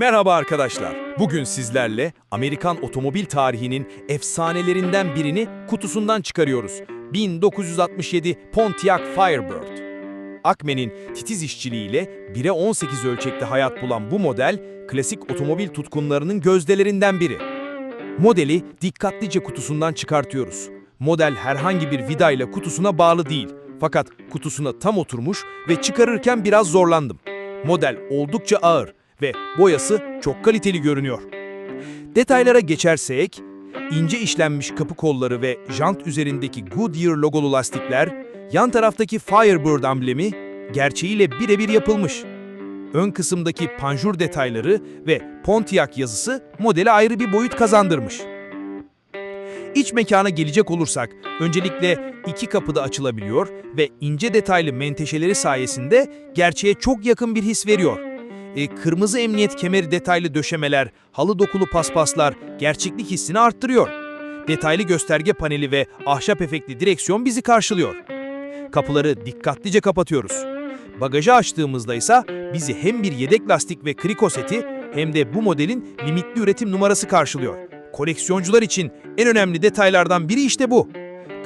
Merhaba arkadaşlar. Bugün sizlerle Amerikan otomobil tarihinin efsanelerinden birini kutusundan çıkarıyoruz. 1967 Pontiac Firebird. Akme'nin titiz işçiliğiyle 1'e 18 ölçekte hayat bulan bu model, klasik otomobil tutkunlarının gözdelerinden biri. Modeli dikkatlice kutusundan çıkartıyoruz. Model herhangi bir vidayla kutusuna bağlı değil. Fakat kutusuna tam oturmuş ve çıkarırken biraz zorlandım. Model oldukça ağır ve boyası çok kaliteli görünüyor. Detaylara geçersek, ince işlenmiş kapı kolları ve jant üzerindeki Goodyear logolu lastikler, yan taraftaki Firebird amblemi gerçeğiyle birebir yapılmış. Ön kısımdaki panjur detayları ve Pontiac yazısı modele ayrı bir boyut kazandırmış. İç mekana gelecek olursak, öncelikle iki kapıda açılabiliyor ve ince detaylı menteşeleri sayesinde gerçeğe çok yakın bir his veriyor. E, kırmızı emniyet kemeri detaylı döşemeler, halı dokulu paspaslar gerçeklik hissini arttırıyor. Detaylı gösterge paneli ve ahşap efektli direksiyon bizi karşılıyor. Kapıları dikkatlice kapatıyoruz. Bagajı açtığımızda ise bizi hem bir yedek lastik ve kriko seti hem de bu modelin limitli üretim numarası karşılıyor. Koleksiyoncular için en önemli detaylardan biri işte bu.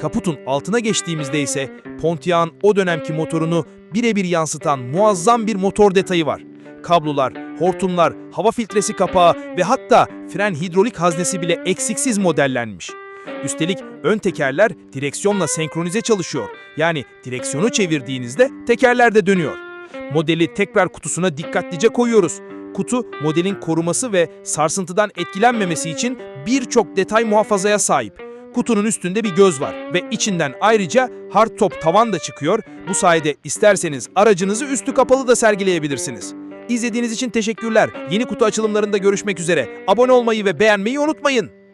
Kaputun altına geçtiğimizde ise Pontiac'ın o dönemki motorunu birebir yansıtan muazzam bir motor detayı var. Kablolar, hortumlar, hava filtresi kapağı ve hatta fren hidrolik haznesi bile eksiksiz modellenmiş. Üstelik ön tekerler direksiyonla senkronize çalışıyor. Yani direksiyonu çevirdiğinizde tekerler de dönüyor. Modeli tekrar kutusuna dikkatlice koyuyoruz. Kutu modelin koruması ve sarsıntıdan etkilenmemesi için birçok detay muhafazaya sahip. Kutunun üstünde bir göz var ve içinden ayrıca hardtop tavan da çıkıyor. Bu sayede isterseniz aracınızı üstü kapalı da sergileyebilirsiniz. İzlediğiniz için teşekkürler. Yeni kutu açılımlarında görüşmek üzere. Abone olmayı ve beğenmeyi unutmayın.